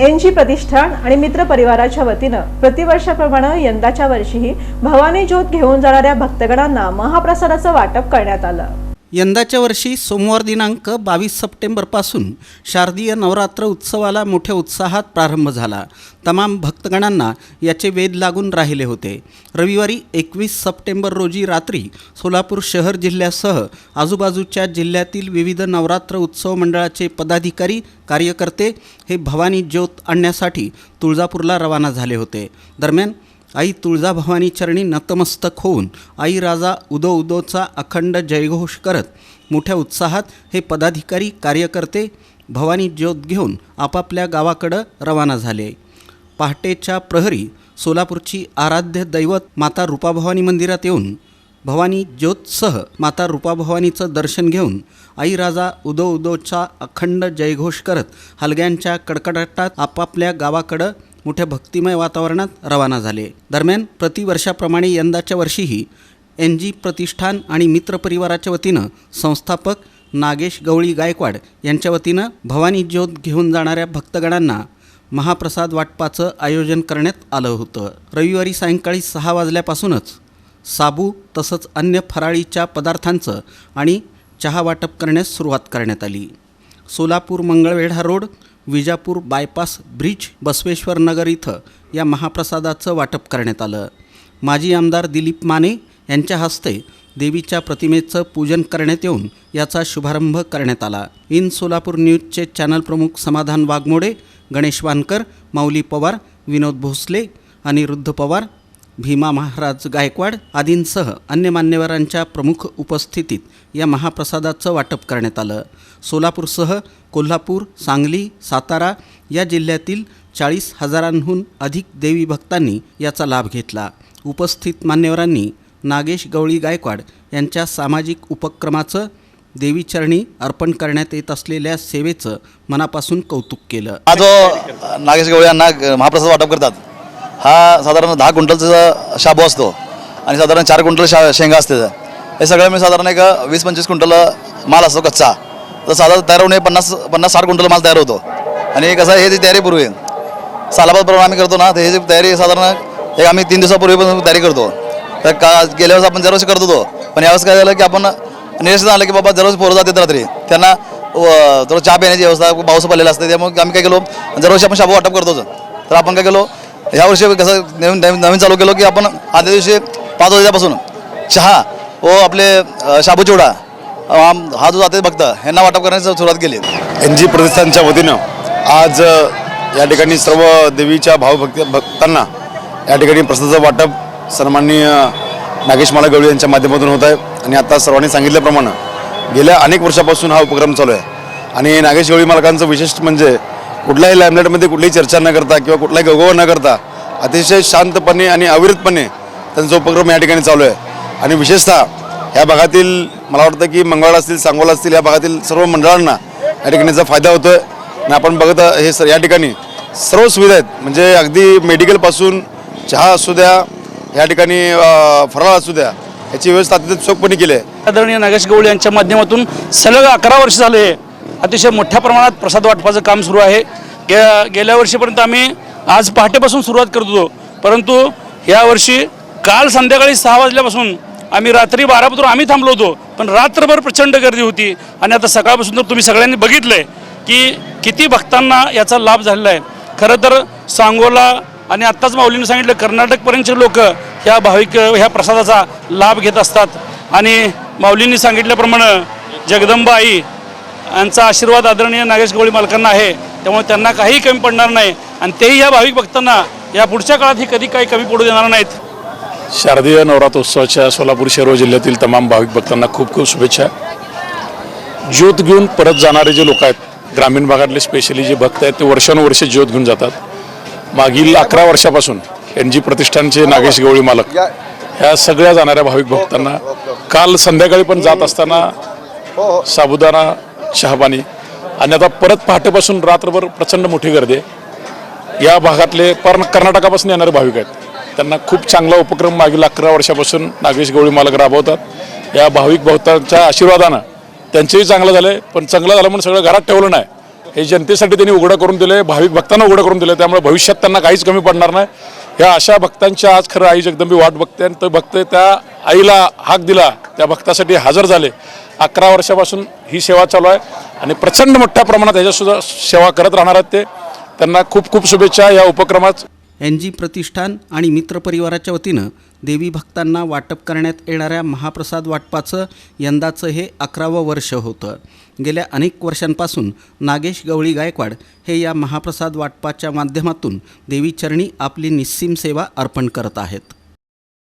N G प्रतिष्ठान आणि मित्र परिवाराच्या वतीनं प्रतिवर्षाप्रमाणे यंदाच्या वर्षीही भवानी ज्योत घेऊन जाणाऱ्या भक्तगणांना महाप्रसादाचं वाटप करण्यात आलं. यंदाच्या वर्षी सोमवार दिनांक बावीस सप्टेंबरपासून शारदीय नवरात्र उत्सवाला मोठ्या उत्साहात प्रारंभ झाला. तमाम भक्तगणांना याचे वेध लागून राहिले होते. रविवारी एकवीस सप्टेंबर रोजी रात्री सोलापूर शहर जिल्ह्यासह आजूबाजूच्या जिल्ह्यातील विविध नवरात्र उत्सव मंडळाचे पदाधिकारी कार्यकर्ते हे भवानी ज्योत आणण्यासाठी तुळजापूरला रवाना झाले होते. दरम्यान आई तुळजाभवानी चरणी नतमस्तक होऊन आई राजा उदो उदोचा अखंड जयघोष करत मोठ्या उत्साहात हे पदाधिकारी कार्यकर्ते भवानी ज्योत घेऊन आपापल्या गावाकडं रवाना झाले. पहाटेच्या प्रहरी सोलापूरची आराध्य दैवत माता रूपाभवानी मंदिरात येऊन भवानी ज्योतसह माता रूपाभवानीचं दर्शन घेऊन आई राजा उदो उदोचा अखंड जयघोष करत हलग्यांच्या कडकडाटात आपापल्या गावाकडं मोठ्या भक्तिमय वातावरणात रवाना झाले. दरम्यान प्रतिवर्षाप्रमाणे यंदाच्या वर्षीही एन जी प्रतिष्ठान आणि मित्रपरिवाराच्या वतीनं संस्थापक नागेश गवळी गायकवाड यांच्या वतीनं भवानी ज्योत घेऊन जाणाऱ्या भक्तगणांना महाप्रसाद वाटपाचं आयोजन करण्यात आलं होतं. रविवारी सायंकाळी सहा वाजल्यापासूनच साबू तसंच अन्य फराळीच्या पदार्थांचं आणि चहा वाटप करण्यास सुरुवात करण्यात आली. Solapur Mangalvedha road Vijapur bypass bridge Basaveshwar Nagar इथं या महाप्रसादाचं वाटप करण्यात आलं. माजी आमदार दिलीप माने यांच्या हस्ते देवीच्या प्रतिमेचं पूजन करण्यात येऊन याचा शुभारंभ करण्यात आला. इन सोलापूर न्यूजचे चॅनल प्रमुख समाधान वाघमोडे गणेश वानकर माऊली पवार विनोद भोसले अनिरुद्ध पवार भीमा महाराज गायकवाड आदींसह अन्य मान्यवरांच्या प्रमुख उपस्थितीत या महाप्रसादाचं वाटप करण्यात आलं. सोलापूरसह कोल्हापूर सांगली सातारा या जिल्ह्यातील चाळीस हजारांहून अधिक देवी भक्तांनी याचा लाभ घेतला. उपस्थित मान्यवरांनी नागेश गवळी गायकवाड यांच्या सामाजिक उपक्रमाचं देवीचरणी अर्पण करण्यात येत असलेल्या सेवेचं मनापासून कौतुक केलं. नागेश गवळी यांना महाप्रसाद वाटप करतात. हा साधारण दहा क्विंटलचा शाबू असतो आणि साधारण चार क्विंटल शा शेंगा असते हे सगळं मी साधारण एक वीस पंचवीस क्विंटल माल असतो कच्चा. तर साधारण तयार होऊन पन्नास पन्नास साठ क्विंटल माल तयार होतो. आणि कसं आहे, हे जी तयारी पूर्वी सालाबादप्रमाणे आम्ही करतो ना तर हे जी तयारी साधारण एक आम्ही तीन दिवसापूर्वी पण तयारी करतो. तर का गेल्या वेळेस आपण दरवर्षी करत होतो. पण यावेळेस काय झालं की आपण निश्चित आलं की बाबा दररोज पोरं जातात रात्री. त्यांना व- थोडं चहा पिण्याची व्यवस्था पाऊस पडलेला असते त्यामुळे आम्ही काय केलो दरवर्षी आपण शाबू वाटप करतोच तर आपण काय केलो ह्या वर्षी कसं नवीन नवीन नवीन चालू केलो की आपण आदल्या दिवशी पाच वाजल्यापासून चहा व आपले शाबू चिवडा हा जो जाते भक्त यांना वाटप करण्याची सुरुवात केली एन जी प्रतिष्ठानच्या वतीनं आज या ठिकाणी सर्व देवीच्या भावभक्त भक्तांना या ठिकाणी प्रसादाचं वाटप सन्माननीय नागेश माला गवळी यांच्या माध्यमातून होत आहे. आणि आता सर्वांनी सांगितल्याप्रमाणे गेल्या अनेक वर्षापासून हा उपक्रम चालू आहे. आणि नागेश गवळी मालकांचं विशेष म्हणजे कुठल्याही लॅमलेटमध्ये कुठलीही चर्चा न करता किंवा कुठलाही गगोवा न करता अतिशय शांतपणे आणि अविरतपणे त्यांचा उपक्रम या ठिकाणी चालू आहे. आणि विशेषतः ह्या भागातील मला वाटतं की मंगळवार असतील सांगोला असतील या भागातील सर्व मंडळांना या ठिकाणी याचा फायदा होतो आहे आणि आपण बघत हे सर या ठिकाणी सर्व सुविधा आहेत. म्हणजे अगदी मेडिकलपासून चहा असू द्या या ठिकाणी फराळ असू द्या याची व्यवस्था अतिशय चोखपणे केली आहे. आदरणीय नागेश गवळी यांच्या माध्यमातून सलग अकरा वर्ष झाले अतिशय मोठ्या प्रमाणात प्रसाद वाटपाचं काम सुरू आहे. गे गेल्या वर्षीपर्यंत आम्ही आज पहाटेपासून सुरुवात करत होतो. परंतु यावर्षी काल संध्याकाळी सहा वाजल्यापासून आम्ही रात्री बारापासून आम्ही थांबलो होतो. पण रात्रभर प्रचंड गर्दी होती आणि आता सकाळपासून तर तुम्ही सगळ्यांनी बघितलं आहे की किती भक्तांना याचा लाभ झालेला आहे. खरं तर सांगोला आणि आत्ताच माऊलीने सांगितलं कर्नाटकपर्यंतचे लोक ह्या भाविक ह्या प्रसादाचा लाभ घेत असतात. आणि माऊलींनी सांगितल्याप्रमाणे जगदंबा आई यांचा आशीर्वाद आदरणीय नागेश गवळी मालकांना आहे. त्यामुळे त्यांना काही कमी पडणार नाही. आणि तेही या भाविक भक्तांना या पुढच्या काळात ही कधी काही कमी पडू देणार नाहीत. शारदीय नवरात्रोत्सवाच्या सोलापूर शहर व जिल्ह्यातील तमाम भाविक भक्तांना खूप खूप शुभेच्छा. ज्योत घेऊन परत जाणारे जे लोक आहेत ग्रामीण भागातले स्पेशली जे भक्त आहेत ते वर्षानुवर्षे ज्योत घेऊन जातात. मागील अकरा वर्षापासून एन जी प्रतिष्ठानचे नागेश गवळी मालक ह्या सगळ्या जाणाऱ्या भाविक भक्तांना काल संध्याकाळी पण जात असताना साबुदाणा शहाबानी. आणि आता परत पहाटेपासून रात्रभर प्रचंड मोठी गर्दी आहे. या भागातले पर कर्नाटकापासून येणारे भाविक आहेत. त्यांना खूप चांगला उपक्रम मागील अकरा वर्षापासून नागेश गवळी मालक राबवतात. या भाविक भक्तांच्या आशीर्वादानं त्यांचंही चांगलं झालं पण चांगलं झालं म्हणून सगळं घरात ठेवलं नाही. हे जनतेसाठी त्यांनी उघडं करून दिलं भाविक भक्तांना उघडं करून दिलं त्यामुळे भविष्यात त्यांना काहीच कमी पडणार नाही. ह्या अशा भक्तांच्या आज खरं आई जगदंबी वाट बघते आणि तो भक्त त्या आईला हाक दिला त्या भक्तासाठी हजर झाले. अकरा वर्षापासून ही सेवा चालू आहे आणि प्रचंड मोठ्या प्रमाणात ह्याच्यासुद्धा सेवा करत राहणार आहेत ते. त्यांना खूप खूप शुभेच्छा या उपक्रमात. एन जी प्रतिष्ठान आणि मित्रपरिवाराच्या वतीनं देवी भक्तांना वाटप करण्यात येणाऱ्या महाप्रसाद वाटपाचं यंदाचं हे अकरावं वर्ष होतं. गेल्या अनेक वर्षांपासून नागेश गवळी गायकवाड हे या महाप्रसाद वाटपाच्या माध्यमातून देवीचरणी आपली निस्सीम सेवा अर्पण करत आहेत.